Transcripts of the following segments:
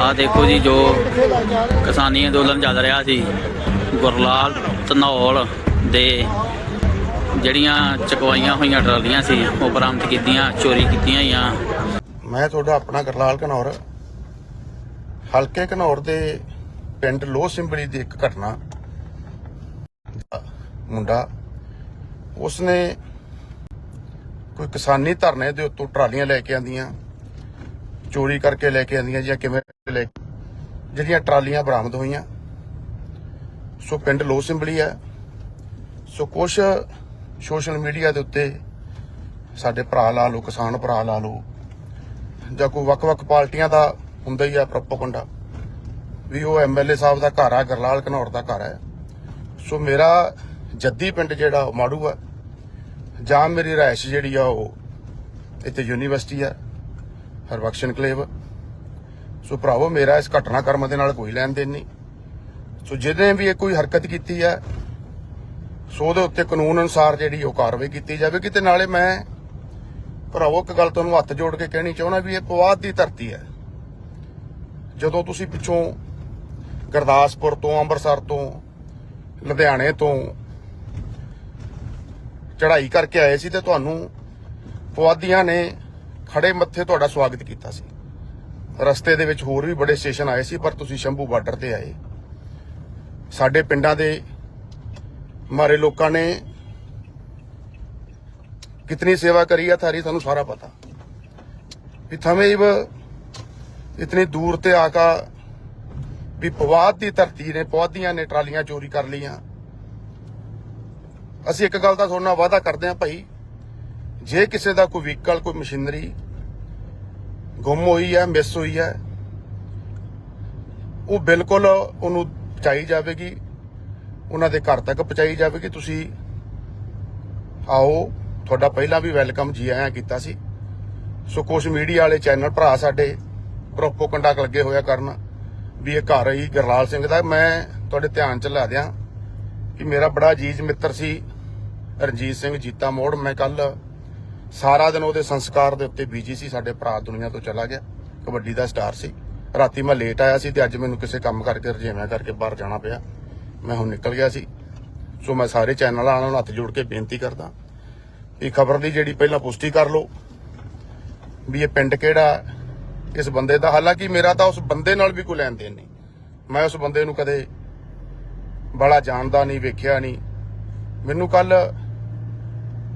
ਆ ਦੇਖੋ ਜੀ ਜੋ ਕਿਸਾਨੀ ਅੰਦੋਲਨ ਚੱਲ ਰਿਹਾ ਸੀ, ਗੁਰਲਾਲ ਧਨੌਲ ਦੇ ਜਿਹੜੀਆਂ ਚਕਵਾਈਆਂ ਹੋਈਆਂ ਟਰਾਲੀਆਂ ਸੀ, ਉਹ ਬਰਾਮਦ ਕੀਤੀਆਂ, ਚੋਰੀ ਕੀਤੀਆਂ ਹੋਈਆਂ। ਮੈਂ ਤੁਹਾਡਾ ਆਪਣਾ ਗੁਰਲਾਲ ਘਨੌਰ। ਹਲਕੇ ਘਨੌਰ ਦੇ ਪਿੰਡ ਲੋਹ ਸਿੰਬਲੀ ਦੀ ਇੱਕ ਘਟਨਾ। ਮੁੰਡਾ, ਉਸਨੇ ਕੋਈ ਕਿਸਾਨੀ ਧਰਨੇ ਦੇ ਉੱਤੋਂ ਟਰਾਲੀਆਂ ਲੈ ਕੇ ਆਂਦੀਆਂ। ਚੋਰੀ ਕਰਕੇ ਲੈ ਕੇ ਆਂਦੀਆਂ ਜਾਂ ਕਿਵੇਂ ਲੈ ਜਿਹੜੀਆਂ ਟਰਾਲੀਆਂ ਬਰਾਮਦ ਹੋਈਆਂ। ਸੋ ਪਿੰਡ ਲੋਹ ਸਿੰਬਲੀ ਹੈ ਸੋ ਕੁਝ ਸੋਸ਼ਲ ਮੀਡੀਆ ਦੇ ਉੱਤੇ ਸਾਡੇ ਭਰਾ ਲਾ ਲਓ, ਕਿਸਾਨ ਭਰਾ ਲਾ ਲਓ, ਜਾਂ ਕੋਈ ਵੱਖ-ਵੱਖ ਪਾਰਟੀਆਂ ਦਾ ਹੁੰਦਾ ਹੀ ਆ ਪ੍ਰੋਪਗੈਂਡਾ ਵੀ ਉਹ ਐਮਐਲਏ ਸਾਹਿਬ ਦਾ ਘਰ ਆ, ਗਰਲਾਲ ਘਨੌਰ ਦਾ ਘਰ ਹੈ ਸੋ ਮੇਰਾ ਜੱਦੀ ਪਿੰਡ ਜਿਹੜਾ ਉਹ ਮਾੜੂ ਆ। ਜਾਂ ਮੇਰੀ ਰਿਹਾਇਸ਼ ਜਿਹੜੀ ਆ ਉਹ ਇੱਥੇ ਯੂਨੀਵਰਸਿਟੀ ਆ। ਹਰਬਖਸ਼ ਕਲੇਵ। ਸੋ ਭਰਾਵੋ, ਮੇਰਾ ਇਸ ਘਟਨਾਕ੍ਰਮ ਦੇ ਨਾਲ ਕੋਈ ਲੈਣ ਦੇਣ ਨਹੀਂ। ਸੋ ਜਿਹਨੇ ਵੀ ਇਹ ਕੋਈ ਹਰਕਤ ਕੀਤੀ ਹੈ, ਸੋ ਉਹਦੇ ਉੱਤੇ ਕਾਨੂੰਨ ਅਨੁਸਾਰ ਜਿਹੜੀ ਉਹ ਕਾਰਵਾਈ ਕੀਤੀ ਜਾਵੇਗੀ ਤੇ ਨਾਲੇ ਮੈਂ, ਭਰਾਵੋ, ਇੱਕ ਗੱਲ ਤੁਹਾਨੂੰ ਹੱਥ ਜੋੜ ਕੇ ਕਹਿਣੀ ਚਾਹੁੰਦਾ ਵੀ ਇਹ ਪਵਾਦ ਦੀ ਧਰਤੀ ਹੈ। ਜਦੋਂ ਤੁਸੀਂ ਪਿੱਛੋਂ ਗੁਰਦਾਸਪੁਰ ਤੋਂ, ਅੰਮ੍ਰਿਤਸਰ ਤੋਂ, ਲੁਧਿਆਣੇ ਤੋਂ ਚੜ੍ਹਾਈ ਕਰਕੇ ਆਏ ਸੀ ਤੇ ਤੁਹਾਨੂੰ ਪਵਾਦੀਆਂ ਨੇ ਖੜੇ ਮੱਥੇ ਤੁਹਾਡਾ ਸਵਾਗਤ ਕੀਤਾ ਸੀ ਰਸਤੇ ਦੇ ਵਿੱਚ ਹੋਰ ਵੀ ਬੜੇ ਸਟੇਸ਼ਨ ਆਏ ਸੀ ਪਰ ਤੁਸੀਂ ਸ਼ੰਭੂ ਬਾਰਡਰ ਤੇ ਆਏ ਸਾਡੇ ਪਿੰਡਾਂ ਦੇ ਮਾਰੇ ਲੋਕਾਂ ਨੇ कितनी सेवा करी है थारी थानू सारा पता भी थमें इव इतनी दूर ते आका ਵੀ ਪਵਾਦ ਦੀ ਧਰਤੀ ਨੇ ਪੌਦੀਆਂ ਨੇ ਟਰਾਲੀਆਂ ਚੋਰੀ ਕਰ ਲਈਆਂ ਅਸੀਂ ਇੱਕ ਗੱਲ ਦਾ ਤੁਹਾਡੇ ਨਾਲ ਵਾਅਦਾ ਕਰਦੇ ਹਾਂ ਭਾਈ ਜੇ ਕਿਸੇ ਦਾ ਕੋਈ ਵਹੀਕਲ, ਕੋਈ ਮਸ਼ੀਨਰੀ ਗੁੰਮ ਹੋਈ ਹੈ, ਮਿਸ ਹੋਈ ਹੈ, ਉਹ ਬਿਲਕੁਲ ਉਹਨੂੰ ਪਹੁੰਚਾਈ ਜਾਵੇਗੀ, ਉਹਨਾਂ ਦੇ ਘਰ ਤੱਕ ਪਹੁੰਚਾਈ ਜਾਵੇਗੀ। ਤੁਸੀਂ ਆਓ, ਤੁਹਾਡਾ ਪਹਿਲਾਂ ਵੀ ਵੈਲਕਮ ਜੀ ਆਇਆਂ ਕੀਤਾ ਸੀ। ਸੋ ਕੁਝ ਮੀਡੀਆ ਵਾਲੇ ਚੈਨਲ ਭਰਾ ਸਾਡੇ ਪ੍ਰੋਪੋਗੈਂਡਾ ਲੱਗੇ ਹੋਇਆ ਕਰਨ, ਵੀ ਇਹ ਘਰ ਹੀ ਗਰਲਾਲ ਸਿੰਘ ਦਾ। ਮੈਂ ਤੁਹਾਡੇ ਧਿਆਨ ਚ ਲਾ ਦਿਆਂ ਕਿ ਮੇਰਾ ਬੜਾ ਅਜੀਜ਼ ਮਿੱਤਰ ਸੀ, ਰਣਜੀਤ ਸਿੰਘ ਜੀਤਾ ਮੋੜ। ਮੈਂ ਕੱਲ ਸਾਰਾ ਦਿਨ ਉਹਦੇ ਸੰਸਕਾਰ ਦੇ ਉੱਤੇ ਬੀਜੀ ਸੀ, ਸਾਡੇ ਭਰਾ ਦੁਨੀਆ ਤੋਂ ਚਲਾ ਗਿਆ। ਕਬੱਡੀ ਦਾ ਸਟਾਰ ਸੀ। ਰਾਤੀ ਮੈਂ ਲੇਟ ਆਇਆ ਸੀ ਤੇ ਅੱਜ ਮੈਨੂੰ ਕਿਸੇ ਕੰਮ ਕਰਕੇ ਰਜੇਵਿਆਂ ਕਰਕੇ ਬਾਹਰ ਜਾਣਾ ਪਿਆ। ਮੈਂ ਹੁਣ ਨਿਕਲ ਗਿਆ ਸੀ। ਸੋ ਮੈਂ ਸਾਰੇ ਚੈਨਲਾਂ ਨਾਲ ਹੱਥ ਜੋੜ ਕੇ ਬੇਨਤੀ ਕਰਦਾ ਇਹ ਖਬਰ ਦੀ ਜਿਹੜੀ ਪਹਿਲਾਂ ਪੁਸ਼ਟੀ ਕਰ ਲਓ ਵੀ ਇਹ ਪਿੰਡ ਕਿਹੜਾ ਇਸ ਬੰਦੇ ਦਾ। ਹਾਲਾਂਕਿ ਮੇਰਾ ਤਾਂ ਉਸ ਬੰਦੇ ਨਾਲ ਵੀ ਕੋਈ ਲੈਣ ਦੇਣ ਨਹੀਂ। ਮੈਂ ਉਸ ਬੰਦੇ ਨੂੰ ਕਦੇ ਬੜਾ ਜਾਣਦਾ ਨਹੀਂ, ਵੇਖਿਆ ਨਹੀਂ। ਮੈਨੂੰ ਕੱਲ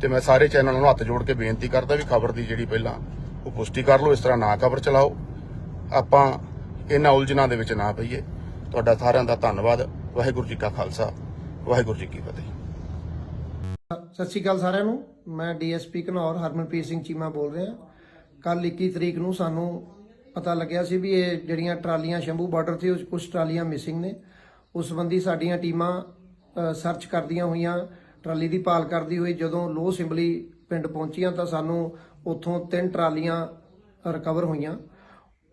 ਤੇ ਮੈਂ ਸਾਰੇ ਚੈਨਲਾਂ ਨੂੰ ਹੱਥ ਜੋੜ ਕੇ ਬੇਨਤੀ ਕਰਦਾ ਵੀ ਖਬਰ ਦੀ ਜਿਹੜੀ ਪਹਿਲਾਂ ਉਹ ਪੁਸ਼ਟੀ ਕਰ ਲਓ, ਇਸ ਤਰ੍ਹਾਂ ਨਾ ਖਬਰ ਚਲਾਓ। ਆਪਾਂ ਇਹਨਾਂ ਉਲਝਣਾਂ ਦੇ ਵਿੱਚ ਨਾ ਪਈਏ। ਤੁਹਾਡਾ ਸਾਰਿਆਂ ਦਾ ਧੰਨਵਾਦ। ਵਾਹਿਗੁਰੂ ਜੀ ਕਾ ਖਾਲਸਾ। ਵਾਹਿਗੁਰੂ ਜੀ ਕੀ ਫਤਿਹ। ਸਤਿ ਸ਼੍ਰੀ ਅਕਾਲ ਸਾਰਿਆਂ ਨੂੰ। ਮੈਂ ਡੀਐਸਪੀ ਘਨੌਰ ਹਰਮਨਪ੍ਰੀਤ ਸਿੰਘ ਚੀਮਾ ਬੋਲ ਰਿਹਾ। ਕੱਲ 21 ਤਰੀਕ ਨੂੰ ਸਾਨੂੰ ਪਤਾ ਲੱਗਿਆ ਸੀ ਵੀ ਇਹ ਜਿਹੜੀਆਂ ਟਰਾਲੀਆਂ ਸ਼ੰਭੂ ਬਾਰਡਰ ਤੇ ਉਸ- ਕੁਝ ਟਰਾਲੀਆਂ ਮਿਸਿੰਗ ਨੇ। ਉਸ ਸੰਬੰਧੀ ਸਾਡੀਆਂ ਟੀਮਾਂ ਸਰਚ ਕਰਦੀਆਂ ਹੋਈਆਂ। ਟਰਾਲੀ ਦੀ ਭਾਲ ਕਰਦੀ ਹੋਈ ਜਦੋਂ ਲੋ ਸਿੰਬਲੀ ਪਿੰਡ ਪਹੁੰਚੀਆਂ ਤਾਂ ਸਾਨੂੰ ਉੱਥੋਂ ਤਿੰਨ ਟਰਾਲੀਆਂ ਰਿਕਵਰ ਹੋਈਆਂ।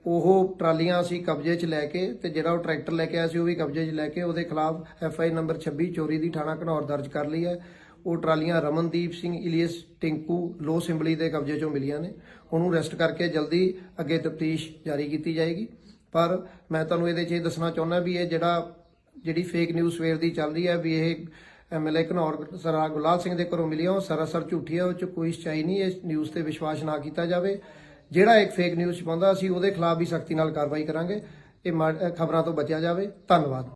ਉਹ ਟਰਾਲੀਆਂ ਅਸੀਂ ਕਬਜ਼ੇ 'ਚ ਲੈ ਕੇ ਤੇ ਜਿਹੜਾ ਉਹ ਟਰੈਕਟਰ ਲੈ ਕੇ ਆਇਆ ਸੀ ਉਹ ਵੀ ਕਬਜ਼ੇ 'ਚ ਲੈ ਕੇ ਉਹਦੇ ਖਿਲਾਫ ਐਫ ਆਈ ਨੰਬਰ 26 ਚੋਰੀ ਦੀ ਥਾਣਾ ਘਨੌਰ ਦਰਜ ਕਰ ਲਈ ਹੈ। ਉਹ ਟਰਾਲੀਆਂ ਰਮਨਦੀਪ ਸਿੰਘ, ਇਲੀਅਸ ਟਿੰਕੂ, ਲੋ ਸਿੰਬਲੀ ਦੇ ਕਬਜ਼ੇ 'ਚੋਂ ਮਿਲੀਆਂ ਨੇ। ਉਹਨੂੰ ਅਰੈਸਟ ਕਰਕੇ ਜਲਦੀ ਅੱਗੇ ਤਫਤੀਸ਼ ਜਾਰੀ ਕੀਤੀ ਜਾਏਗੀ। ਪਰ ਮੈਂ ਤੁਹਾਨੂੰ ਇਹਦੇ 'ਚ ਇਹ ਦੱਸਣਾ ਚਾਹੁੰਦਾ ਵੀ ਇਹ ਜਿਹੜਾ, ਜਿਹੜੀ ਫੇਕ ਨਿਊਜ਼ ਸਵੇਰ ਦੀ ਚੱਲ ਰਹੀ ਹੈ ਵੀ ਇਹ ਐਮਐਲਏ ਘਨੌਰ ਸਰਾ ਗੁਲਾਲ ਸਿੰਘ ਦੇ ਘਰੋਂ ਮਿਲੀਆਂ। ਉਹ ਸਰਾਸਰ ਝੂਠੀ ਹੈ ਉਹ 'ਚ ਕੋਈ ਸੱਚਾਈ ਨਹੀਂ, ਇਸ ਨਿਊਜ਼ ਤੇ ਵਿਸ਼ਵਾਸ ਨਾ ਕੀਤਾ ਜਾਵੇ। ਜਿਹੜਾ ਇੱਕ ਫੇਕ ਨਿਊਜ਼ ਛਪਾਉਂਦਾ, ਅਸੀਂ ਉਹਦੇ ਖਿਲਾਫ ਵੀ ਸਖਤੀ ਨਾਲ ਕਾਰਵਾਈ ਕਰਾਂਗੇ। ਇਹ ਖਬਰਾਂ ਤੋਂ ਬਚਿਆ ਜਾਵੇ। ਧੰਨਵਾਦ।